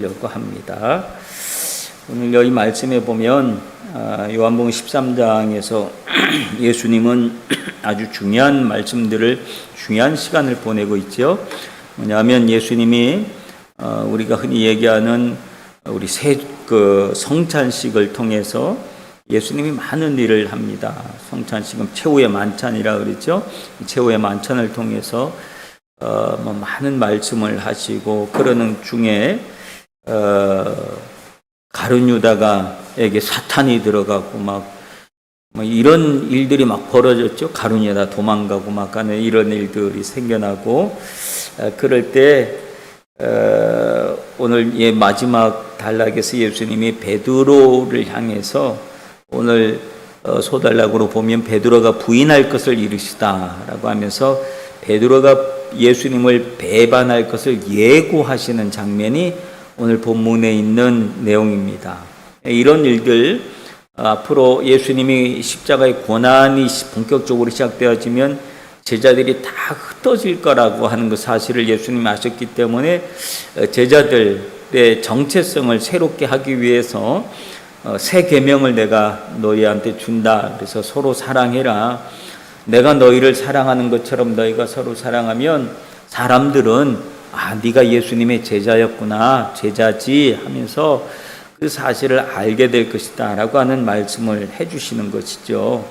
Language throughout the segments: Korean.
려고 합니다. 오늘 여기 말씀에 보면 아, 요한복음 13장에서 예수님은 아주 중요한 말씀들을 중요한 시간을 보내고 있죠. 뭐냐면 예수님이 어, 우리가 흔히 얘기하는 우리 새그 성찬식을 통해서 예수님이 많은 일을 합니다. 성찬식은 최후의 만찬이라 그랬죠. 최후의 만찬을 통해서 어, 뭐 많은 말씀을 하시고 그러는 중에 어, 가룟 유다가에게 사탄이 들어가고 막, 뭐 이런 일들이 막 벌어졌죠. 가룟 유다 도망가고 막 하는 이런 일들이 생겨나고 어, 그럴 때 어, 오늘 예 마지막 단락에서 예수님이 베드로를 향해서 오늘 어, 소달락으로 보면 베드로가 부인할 것을 이르시다라고 하면서 베드로가 예수님을 배반할 것을 예고하시는 장면이 오늘 본문에 있는 내용입니다. 이런 일들 어, 앞으로 예수님이 십자가의 고난이 본격적으로 시작되어지면 제자들이 다 흩어질 거라고 하는 그 사실을 예수님이 아셨기 때문에 어, 제자들의 정체성을 새롭게 하기 위해서 어, 새 계명을 내가 너희한테 준다. 그래서 서로 사랑해라. 내가 너희를 사랑하는 것처럼 너희가 서로 사랑하면 사람들은 아, 네가 예수님의 제자였구나. 제자지 하면서 그 사실을 알게 될 것이다라고 하는 말씀을 해 주시는 것이죠.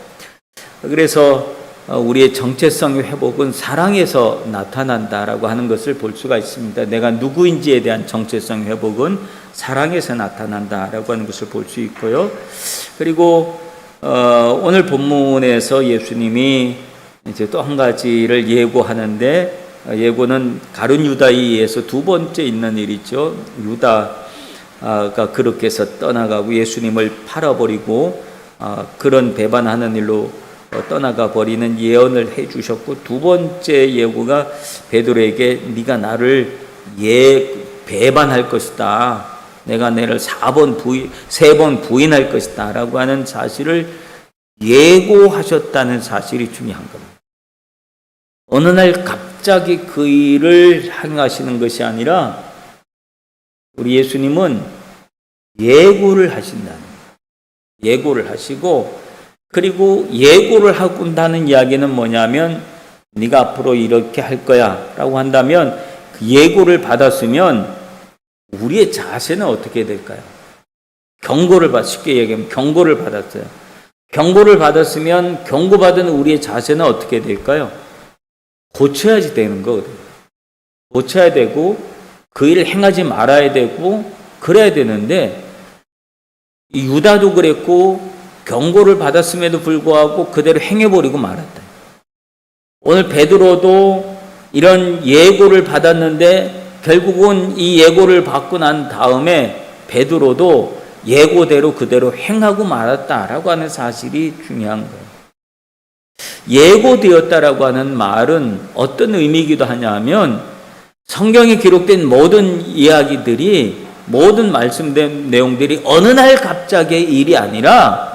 그래서 어, 우리의 정체성의 회복은 사랑에서 나타난다라고 하는 것을 볼 수가 있습니다. 내가 누구인지에 대한 정체성 회복은 사랑에서 나타난다라고 하는 것을 볼 수 있고요. 그리고 어, 오늘 본문에서 예수님이 이제 또 한 가지를 예고하는데 어, 예고는 가룟 유다에 의해서 두 번째 있는 일이죠. 유다가 그렇게 해서 떠나가고 예수님을 팔아버리고 어, 그런 배반하는 일로 어, 떠나가 버리는 예언을 해 주셨고 두 번째 예고가 베드로에게 네가 나를 예 배반할 것이다. 내가 너를 사번 부인 세번 부인할 것이다라고 하는 사실을 예고하셨다는 사실이 중요한 겁니다. 어느 날 갑자기 그 일을 행하시는 것이 아니라 우리 예수님은 예고를 하신다는. 예고를 하시고 그리고 예고를 하고다는 이야기는 뭐냐면 네가 앞으로 이렇게 할 거야라고 한다면 그 예고를 받았으면 우리의 자세는 어떻게 될까요? 경고를 받 쉽게 얘기하면 경고를 받았어요. 경고를 받았으면 경고받은 우리의 자세는 어떻게 될까요? 고쳐야지 되는 거거든요. 고쳐야 되고 그 일을 행하지 말아야 되고 그래야 되는데 유다도 그랬고 경고를 받았음에도 불구하고 그대로 행해버리고 말았다. 오늘 베드로도 이런 예고를 받았는데 결국은 이 예고를 받고 난 다음에 베드로도 예고대로 그대로 행하고 말았다라고 하는 사실이 중요한 거예요. 예고되었다라고 하는 말은 어떤 의미이기도 하냐면 성경에 기록된 모든 이야기들이 모든 말씀된 내용들이 어느 날 갑자기 일이 아니라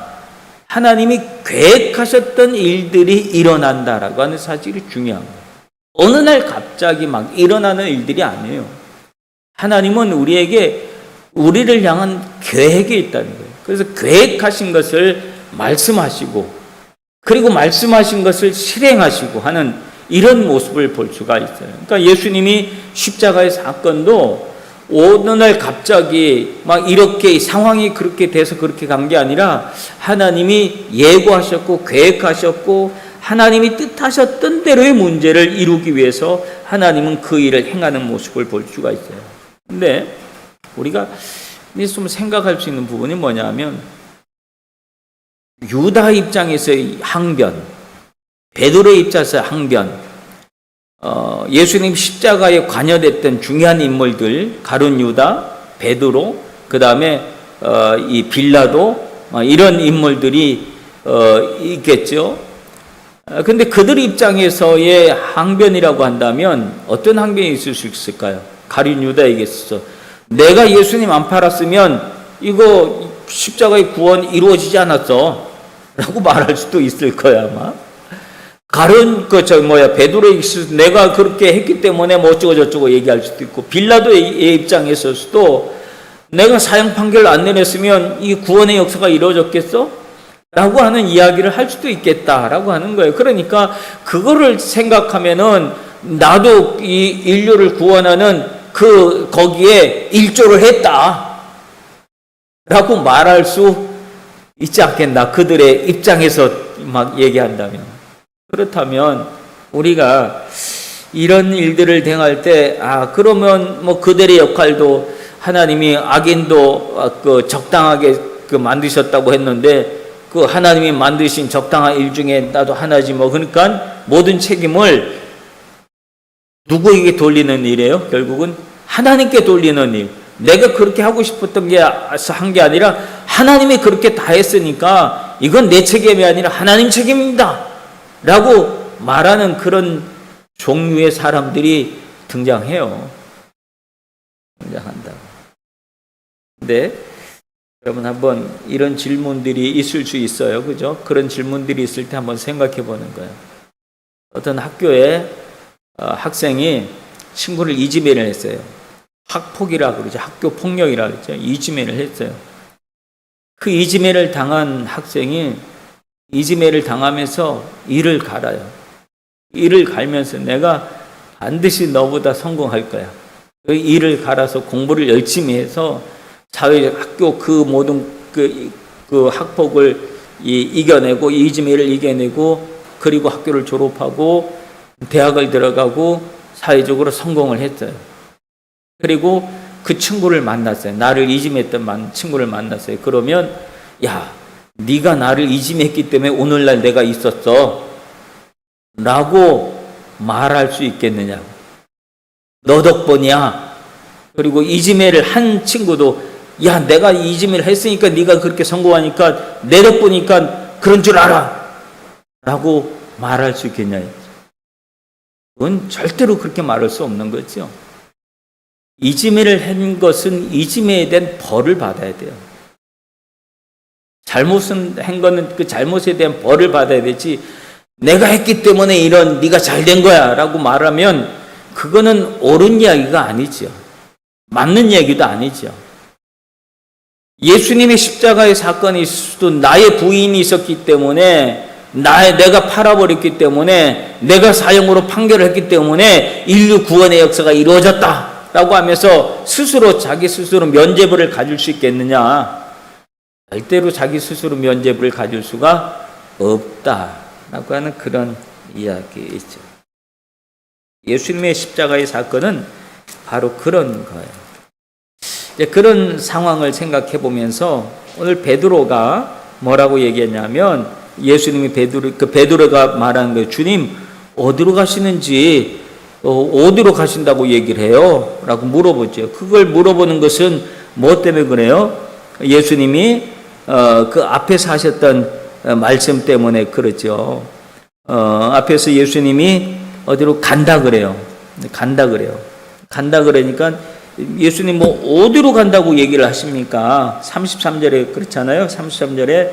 하나님이 계획하셨던 일들이 일어난다라고 하는 사실이 거예요. 어느 날 갑자기 막 일어나는 일들이 아니에요. 하나님은 우리에게 우리를 향한 계획이 있다는 거예요. 그래서 계획하신 것을 말씀하시고 그리고 말씀하신 것을 실행하시고 하는 이런 모습을 볼 수가 있어요. 그러니까 예수님이 십자가의 사건도 어느 날 갑자기 막 이렇게 상황이 그렇게 돼서 그렇게 간 게 아니라 하나님이 예고하셨고 계획하셨고 하나님이 뜻하셨던 대로의 문제를 이루기 위해서 하나님은 그 일을 행하는 모습을 볼 수가 있어요. 근데 우리가 좀 생각할 수 있는 부분이 뭐냐면 유다 입장에서의 항변, 베드로의 입장에서 항변, 어, 예수님 십자가에 관여됐던 중요한 인물들 가룟 유다, 베드로, 그 다음에 어, 이 빌라도 어, 이런 인물들이 어, 있겠죠. 어, 근데 그들 입장에서의 항변이라고 한다면 어떤 항변이 있을 수 있을까요? 가룟 유다에게 있어. 내가 예수님 안 팔았으면 이거 십자가의 구원 이루어지지 않았어. 라고 말할 수도 있을 거야, 아마. 가른 그저 뭐야 베드로의 내가 그렇게 했기 때문에 뭐 어쩌고 저쩌고 얘기할 수도 있고 빌라도의 입장에 있어서도 내가 사형 판결을 안 내렸으면 이 구원의 역사가 이루어졌겠어? 라고 하는 이야기를 할 수도 있겠다라고 하는 거예요. 그러니까 그거를 생각하면은 나도 이 인류를 구원하는 그 거기에 일조를 했다. 라고 말할 수 있지 않겠나. 그들의 입장에서 막 얘기한다면. 그렇다면 우리가 이런 일들을 행할 때, 아, 그러면 뭐 그들의 역할도 하나님이 악인도 아, 그 적당하게 그 만드셨다고 했는데 그 하나님이 만드신 적당한 일 중에 나도 하나지 뭐 그러니까 모든 책임을 누구에게 돌리는 일이에요? 결국은 하나님께 돌리는 일. 내가 그렇게 하고 싶었던 게 한 게 아니라 하나님이 그렇게 다 했으니까 이건 내 책임이 아니라 하나님 책임입니다. 라고 말하는 그런 종류의 사람들이 등장해요. 등장한다고. 근데 여러분 한번 이런 질문들이 있을 수 있어요. 그죠? 그런 질문들이 있을 때 한번 생각해 보는 거예요. 어떤 학교에 어, 학생이 친구를 이지매를 했어요. 학폭이라 그러죠. 학교 폭력이라 그러죠. 이지매를 했어요. 그 이지매를 당한 학생이 이지매를 당하면서 이를 갈아요. 이를 갈면서 내가 반드시 너보다 성공할 거야. 그 이를 갈아서 공부를 열심히 해서 사회 학교 그 모든 그, 그 학폭을 이, 이겨내고 이지매를 이겨내고 그리고 학교를 졸업하고 대학을 들어가고 사회적으로 성공을 했어요. 그리고 그 친구를 만났어요. 나를 이짐했던 친구를 만났어요. 그러면 야, 네가 나를 이짐했기 때문에 오늘날 내가 있었어. 라고 말할 수 있겠느냐고. 너 덕분이야. 그리고 이지매를 한 친구도 야 내가 이지매를 했으니까 네가 그렇게 성공하니까 내 덕분이니까 그런 줄 알아. 라고 말할 수 있겠냐. 그건 절대로 그렇게 말할 수 없는 거죠. 이지매를 한 것은 이지매에 대한 벌을 받아야 돼요. 잘못은 한 거는 그 잘못에 대한 벌을 받아야 되지. 내가 했기 때문에 이런 네가 잘 된 거야라고 말하면 그거는 옳은 이야기가 아니죠. 맞는 얘기도 아니죠. 예수님의 십자가의 사건이 있을 수도 나의 부인이 있었기 때문에 나의 내가 팔아버렸기 때문에 내가 사형으로 판결을 했기 때문에 인류 구원의 역사가 이루어졌다 라고 하면서 스스로 자기 스스로 면죄부를 가질 수 있겠느냐? 절대로 자기 스스로 면죄부를 가질 수가 없다라고 하는 그런 이야기이죠. 예수님의 십자가의 사건은 바로 그런 거예요. 이제 그런 상황을 생각해 보면서 오늘 베드로가 뭐라고 얘기했냐면 예수님이 베드로 그 베드로가 말한 거예요. 주님 어디로 가시는지 어, 어디로 가신다고 얘기를 해요?라고 물어보죠. 그걸 물어보는 것은 뭐 때문에 그래요? 예수님이 어, 그 앞에서 하셨던 어, 말씀 때문에 그렇죠. 어, 앞에서 예수님이 어디로 간다 그래요. 간다 그래요. 간다 그러니까 예수님 뭐 어디로 간다고 얘기를 하십니까? 33절에 그렇잖아요. 33절에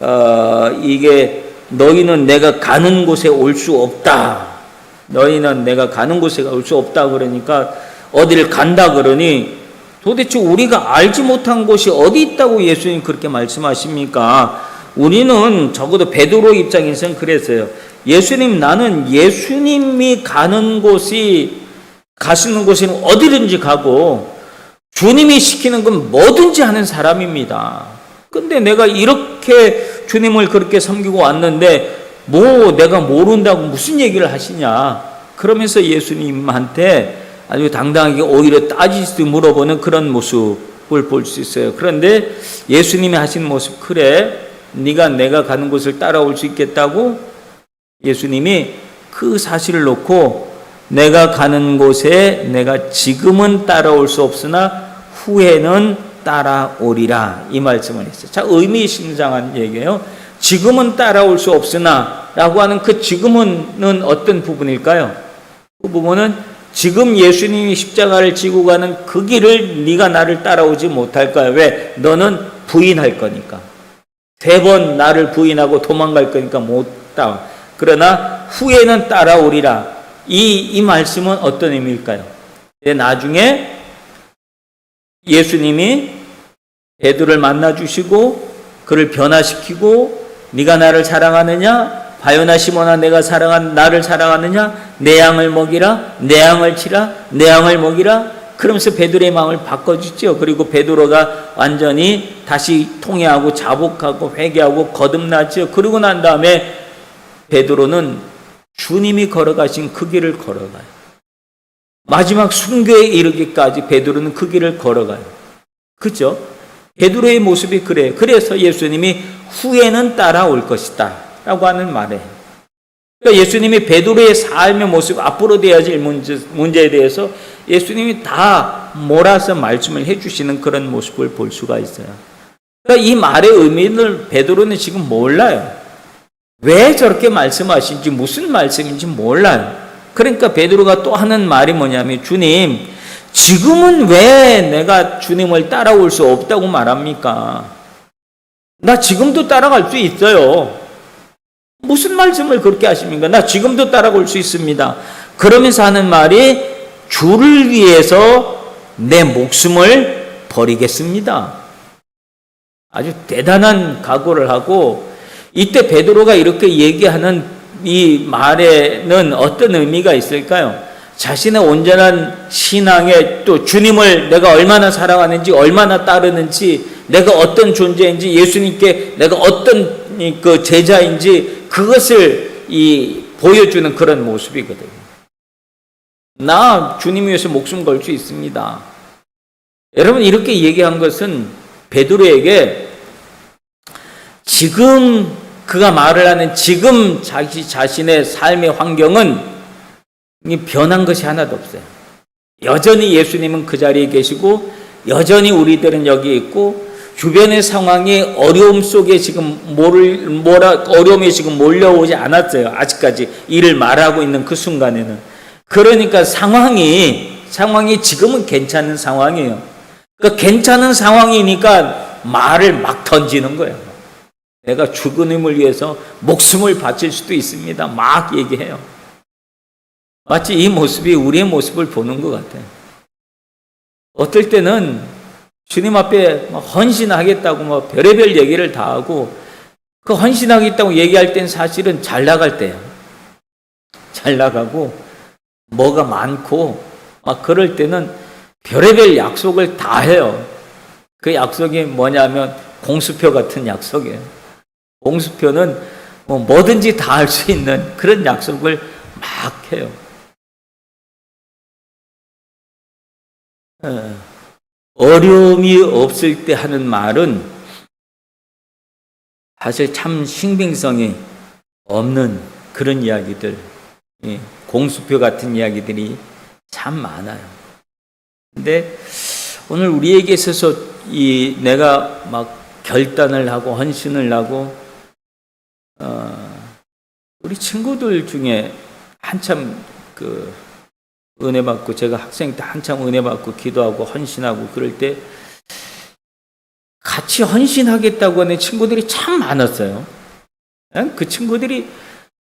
어, 이게 너희는 내가 가는 곳에 올 수 없다. 너희는 내가 가는 곳에 올 수 없다 그러니까 어디를 간다 그러니 도대체 우리가 알지 못한 곳이 어디 있다고 예수님 그렇게 말씀하십니까? 우리는 적어도 베드로 입장에서는 그랬어요. 예수님 나는 예수님이 가는 곳이 가시는 곳에는 어디든지 가고 주님이 시키는 건 뭐든지 하는 사람입니다. 근데 내가 이렇게 주님을 그렇게 섬기고 왔는데 뭐 내가 모른다고 무슨 얘기를 하시냐. 그러면서 예수님한테 아주 당당하게 오히려 따지듯 물어보는 그런 모습을 볼 수 있어요. 그런데 예수님이 하신 모습 그래 네가 내가 가는 곳을 따라올 수 있겠다고 예수님이 그 사실을 놓고 내가 가는 곳에 내가 지금은 따라올 수 없으나 후에는 따라오리라 이 말씀을 했어요. 자 의미심장한 얘기예요. 지금은 따라올 수 없으나 라고 하는 그 지금은 어떤 부분일까요? 그 부분은 지금 예수님이 십자가를 지고 가는 그 길을 네가 나를 따라오지 못할 거야. 왜? 너는 부인할 거니까. 세 번 나를 부인하고 도망갈 거니까 못 따. 그러나 후에는 따라오리라. 이, 이 말씀은 어떤 의미일까요? 나중에 예수님이 베드로를 만나 주시고 그를 변화시키고 네가 나를 사랑하느냐? 바요나 시모나 내가 사랑한 나를 사랑하느냐? 내 양을 먹이라, 내 양을 치라, 내 양을 먹이라. 그러면서 베드로의 마음을 바꿔주죠. 그리고 베드로가 완전히 다시 통회하고 자복하고 회개하고 거듭나죠. 그러고 난 다음에 베드로는 주님이 걸어가신 그 길을 걸어가요. 마지막 순교에 이르기까지 베드로는 그 길을 걸어가요. 그죠? 베드로의 모습이 그래요. 그래서 예수님이 후에는 따라올 것이다. 라고 하는 말에. 그러니까 예수님이 베드로의 삶의 모습, 앞으로 되어질 문제, 문제에 대해서 예수님이 다 몰아서 말씀을 해주시는 그런 모습을 볼 수가 있어요. 그러니까 이 말의 의미를 베드로는 지금 몰라요. 왜 저렇게 말씀하신지, 무슨 말씀인지 몰라요. 그러니까 베드로가 또 하는 말이 뭐냐면, 주님, 지금은 왜 내가 주님을 따라올 수 없다고 말합니까? 나 지금도 따라갈 수 있어요. 무슨 말씀을 그렇게 하십니까? 나 지금도 따라갈 수 있습니다. 그러면서 하는 말이 주를 위해서 내 목숨을 버리겠습니다. 아주 대단한 각오를 하고 이때 베드로가 이렇게 얘기하는 이 말에는 어떤 의미가 있을까요? 자신의 온전한 신앙에 또 주님을 내가 얼마나 사랑하는지 얼마나 따르는지 내가 어떤 존재인지 예수님께 내가 어떤 이그 제자인지 그것을 이 보여주는 그런 모습이거든요. 나 주님 위해서 목숨 걸 수 있습니다. 여러분 이렇게 얘기한 것은 베드로에게 지금 그가 말을 하는 지금 자기 자신의 삶의 환경은 이 변한 것이 하나도 없어요. 여전히 예수님은 그 자리에 계시고 여전히 우리들은 여기 있고 주변의 상황이 어려움 속에 지금 뭐를 뭐라 어려움이 지금 몰려오지 않았어요. 아직까지 이를 말하고 있는 그 순간에는 그러니까 상황이 상황이 지금은 괜찮은 상황이에요. 그러니까 괜찮은 상황이니까 말을 막 던지는 거예요. 내가 죽은임을 위해서 목숨을 바칠 수도 있습니다. 막 얘기해요. 마치 이 모습이 우리의 모습을 보는 것 같아요. 어떨 때는 주님 앞에 막 헌신하겠다고 뭐 별의별 얘기를 다 하고 그 헌신하겠다고 얘기할 땐 사실은 잘 나갈 때예요. 잘 나가고 뭐가 많고 막 그럴 때는 별의별 약속을 다 해요. 그 약속이 뭐냐면 공수표 같은 약속이에요. 공수표는 뭐 뭐든지 다 할 수 있는 그런 약속을 막 해요. 어, 어려움이 없을 때 하는 말은 사실 참 신빙성이 없는 그런 이야기들, 예, 공수표 같은 이야기들이 참 많아요. 근데 오늘 우리에게 있어서 이 내가 막 결단을 하고 헌신을 하고 어, 우리 친구들 중에 한참 그 은혜 받고 제가 학생 때 한참 은혜 받고 기도하고 헌신하고 그럴 때 같이 헌신하겠다고 하는 친구들이 참 많았어요. 예? 그 친구들이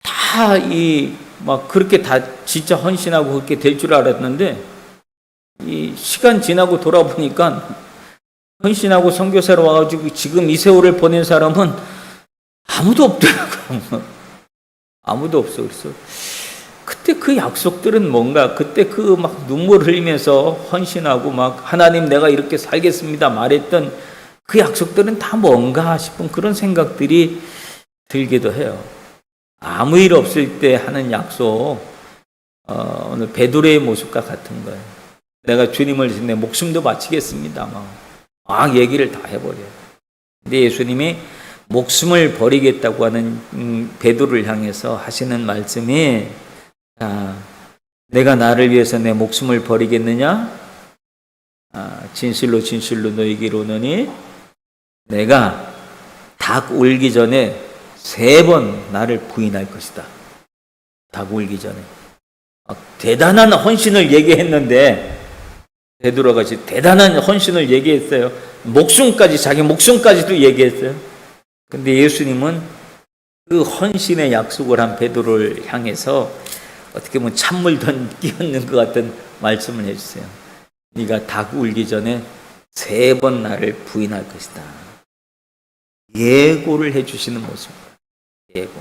다 이 막 그렇게 다 진짜 헌신하고 그렇게 될 줄 알았는데 이 시간 지나고 돌아보니까 헌신하고 선교사로 와가지고 지금 이 세월을 보낸 사람은 아무도 없더라고요. 아무도 없어. 그래서 그때 그 약속들은 뭔가 그때 그 막 눈물 흘리면서 헌신하고 막 하나님 내가 이렇게 살겠습니다 말했던 그 약속들은 다 뭔가 싶은 그런 생각들이 들기도 해요. 아무 일 없을 때 하는 약속 어, 오늘 베드로의 모습과 같은 거예요. 내가 주님을 위해서 내 목숨도 바치겠습니다. 막, 막 얘기를 다 해버려요. 근데 예수님이 목숨을 버리겠다고 하는 음, 베드로를 향해서 하시는 말씀이 아, 내가 나를 위해서 내 목숨을 버리겠느냐? 아, 진실로 진실로 너에게 이르노니 내가 닭 울기 전에 세 번 나를 부인할 것이다. 닭 울기 전에 아, 대단한 헌신을 얘기했는데 베드로가 지 대단한 헌신을 얘기했어요. 목숨까지 자기 목숨까지도 얘기했어요. 근데 예수님은 그 헌신의 약속을 한 베드로를 향해서 어떻게 보면 찬물 던 끼얹는 것 같은 말씀을 해주세요. 네가 닭 울기 전에 세 번 나를 부인할 것이다. 예고를 해주시는 모습. 예고.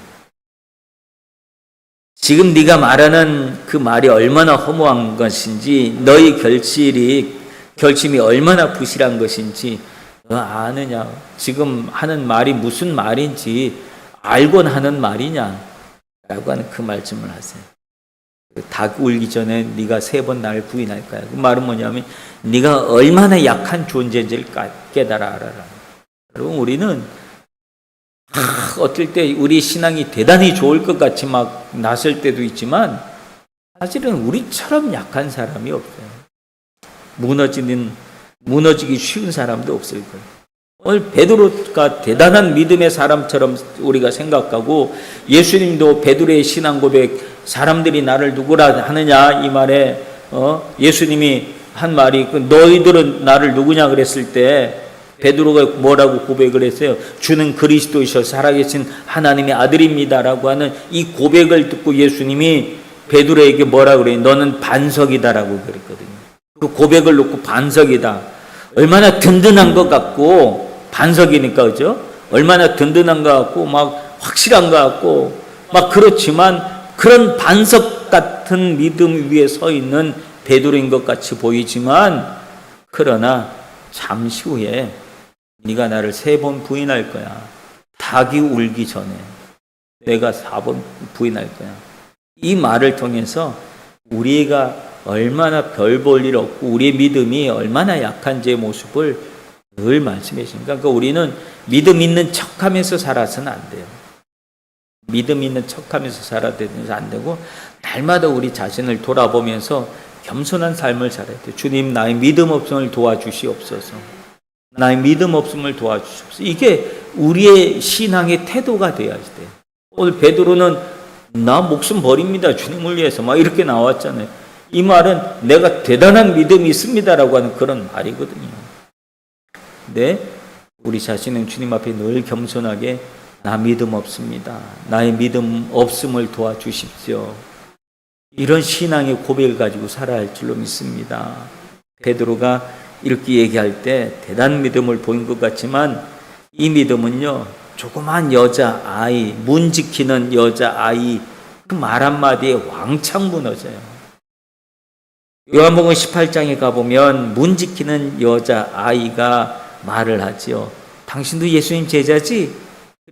지금 네가 말하는 그 말이 얼마나 허무한 것인지 너희 결실이 결심이 얼마나 부실한 것인지 너 아느냐? 지금 하는 말이 무슨 말인지 알곤 하는 말이냐? 라고 하는 그 말씀을 하세요. 닭 울기 전에 네가 세 번 나를 부인할 거야. 그 말은 뭐냐면 네가 얼마나 약한 존재인지를 까- 깨달아 알아라. 여러분 우리는 아, 어떨 때 우리 신앙이 대단히 좋을 것 같이 막 나설 때도 있지만 사실은 우리처럼 약한 사람이 없어요. 무너지는 무너지기 쉬운 사람도 없을 거예요. 오늘 베드로가 대단한 믿음의 사람처럼 우리가 생각하고 예수님도 베드로의 신앙 고백 사람들이 나를 누구라 하느냐 이 말에 어? 예수님이 한 말이 그 너희들은 나를 누구냐 그랬을 때 베드로가 뭐라고 고백을 했어요? 주는 그리스도이셔 살아계신 하나님의 아들입니다라고 하는 이 고백을 듣고 예수님이 베드로에게 뭐라 그래요? 너는 반석이다라고 그랬거든요. 그 고백을 놓고 반석이다. 얼마나 든든한 것 같고 반석이니까 그죠? 얼마나 든든한 것 같고 막 확실한 것 같고 막 그렇지만 그런 반석 같은 믿음 위에 서 있는 베드로인 것 같이 보이지만 그러나 잠시 후에 네가 나를 세 번 부인할 거야. 닭이 울기 전에 내가 사 번 부인할 거야. 이 말을 통해서 우리가 얼마나 별 볼 일 없고 우리의 믿음이 얼마나 약한지의 모습을 늘 말씀해 주십니다. 그러니까 우리는 믿음 있는 척하면서 살아서는 안 돼요. 믿음 있는 척하면서 살아야 되는지 안 되고 날마다 우리 자신을 돌아보면서 겸손한 삶을 살아야 돼요. 주님 나의 믿음 없음을 도와주시옵소서. 나의 믿음 없음을 도와주시옵소서. 이게 우리의 신앙의 태도가 되어야지 돼요. 오늘 베드로는 나 목숨 버립니다. 주님을 위해서 막 이렇게 나왔잖아요. 이 말은 내가 대단한 믿음이 있습니다라고 하는 그런 말이거든요. 네, 우리 자신은 주님 앞에 늘 겸손하게 나 믿음 없습니다. 나의 믿음 없음을 도와주십시오. 이런 신앙의 고백을 가지고 살아야 할 줄로 믿습니다. 베드로가 이렇게 얘기할 때 대단한 믿음을 보인 것 같지만 이 믿음은요 조그만 여자 아이 문 지키는 여자 아이 그 말 한마디에 왕창 무너져요. 요한복음 18장에 가보면 문 지키는 여자 아이가 말을 하지요. 당신도 예수님 제자지?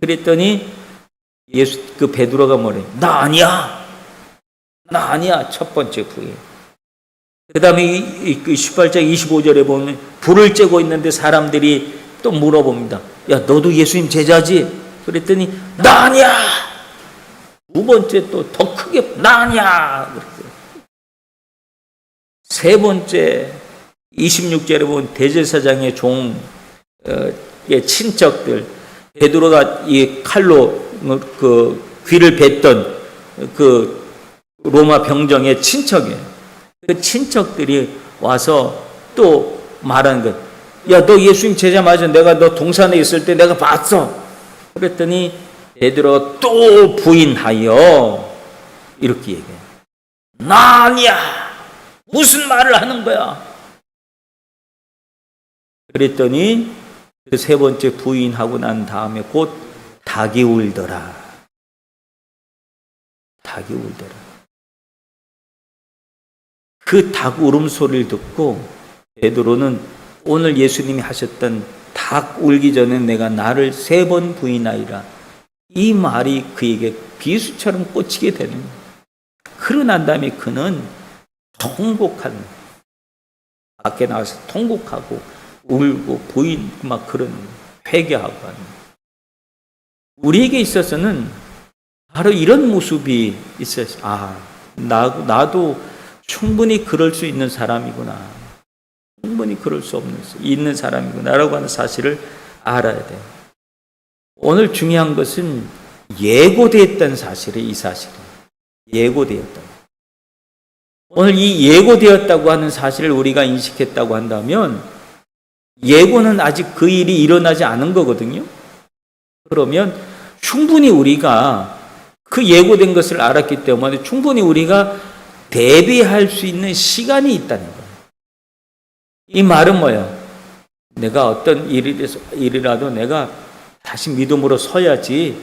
그랬더니 예수 그 베드로가 뭐래? 나 아니야. 나 아니야. 첫 번째 부인. 그다음에 그 18장 25절에 보면 불을 쬐고 있는데 사람들이 또 물어봅니다. 야, 너도 예수님 제자지? 그랬더니 나 아니야. 두 번째 또 더 크게 나 아니야. 세 번째 26절에 보면 대제사장의 종 어, 의 친척들 베드로가 이 칼로 어, 그 귀를 뱉던 그 로마 병정의 친척이에요. 그 친척들이 와서 또 말하는 것. 야, 너 예수님 제자 맞아. 내가 너 동산에 있을 때 내가 봤어. 그랬더니 베드로 또 부인하여 이렇게 얘기해. 나 아니야. 무슨 말을 하는 거야? 그랬더니 그 세 번째 부인하고 난 다음에 곧 닭이 울더라. 닭이 울더라. 그 닭 울음소리를 듣고 베드로는 오늘 예수님이 하셨던 닭 울기 전에 내가 나를 세 번 부인하리라. 이 말이 그에게 비수처럼 꽂히게 되는 거예요. 그러고 난 다음에 그는 통곡한 밖에 나와서 통곡하고 울고 부인 막 그런 회개하고 하는 우리에게 있어서는 바로 이런 모습이 있어요. 아, 나, 나도 충분히 그럴 수 있는 사람이구나. 충분히 그럴 수 없는 있는 사람이구나라고 하는 사실을 알아야 돼요. 오늘 중요한 것은 예고되었다는 사실이 이 사실이에요. 예고되었다. 오늘 이 예고되었다고 하는 사실을 우리가 인식했다고 한다면 예고는 아직 그 일이 일어나지 않은 거거든요. 그러면 충분히 우리가 그 예고된 것을 알았기 때문에 충분히 우리가 대비할 수 있는 시간이 있다는 거예요. 이 말은 뭐예요? 내가 어떤 일이라도 내가 다시 믿음으로 서야지.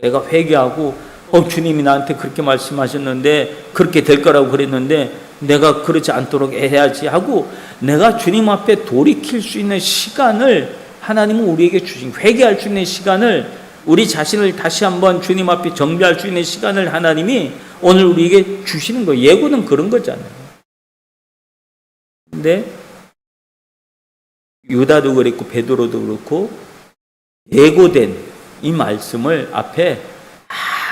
내가 회개하고 어 주님이 나한테 그렇게 말씀하셨는데 그렇게 될 거라고 그랬는데 내가 그렇지 않도록 해야지 하고 내가 주님 앞에 돌이킬 수 있는 시간을 하나님은 우리에게 주신 회개할 수 있는 시간을 우리 자신을 다시 한번 주님 앞에 정비할 수 있는 시간을 하나님이 오늘 우리에게 주시는 거예요. 예고는 그런 거잖아요. 근데 유다도 그랬고 베드로도 그렇고 예고된 이 말씀을 앞에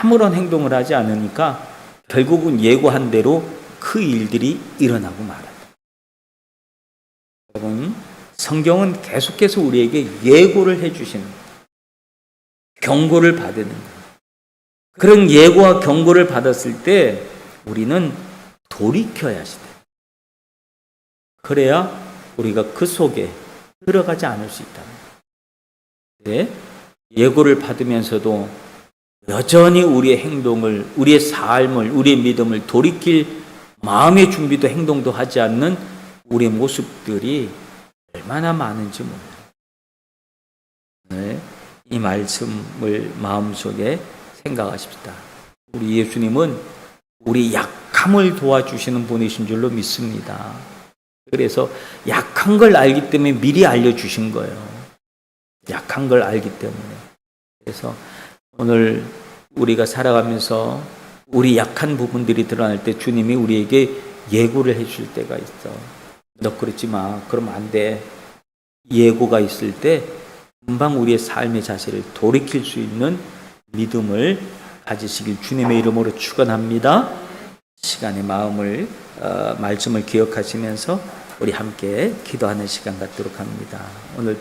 아무런 행동을 하지 않으니까 결국은 예고한 대로 그 일들이 일어나고 말아요. 여러분, 성경은 계속해서 우리에게 예고를 해주시는. 경고를 받는. 그런 예고와 경고를 받았을 때 우리는 돌이켜야 하시다. 그래야 우리가 그 속에 들어가지 않을 수 있다. 네, 예고를 받으면서도 여전히 우리의 행동을, 우리의 삶을, 우리의 믿음을 돌이킬 마음의 준비도 행동도 하지 않는 우리의 모습들이 얼마나 많은지 몰라요. 오늘 이 말씀을 마음속에 생각하십시다. 우리 예수님은 우리 약함을 도와주시는 분이신 줄로 믿습니다. 그래서 약한 걸 알기 때문에 미리 알려주신 거예요. 약한 걸 알기 때문에. 그래서 오늘 우리가 살아가면서 우리 약한 부분들이 드러날 때 주님이 우리에게 예고를 해줄 때가 있어. 너 그러지 마. 그러면 안 돼. 예고가 있을 때 금방 우리의 삶의 자세를 돌이킬 수 있는 믿음을 가지시길 주님의 이름으로 축원합니다. 시간의 마음을 어, 말씀을 기억하시면서 우리 함께 기도하는 시간 갖도록 합니다. 오늘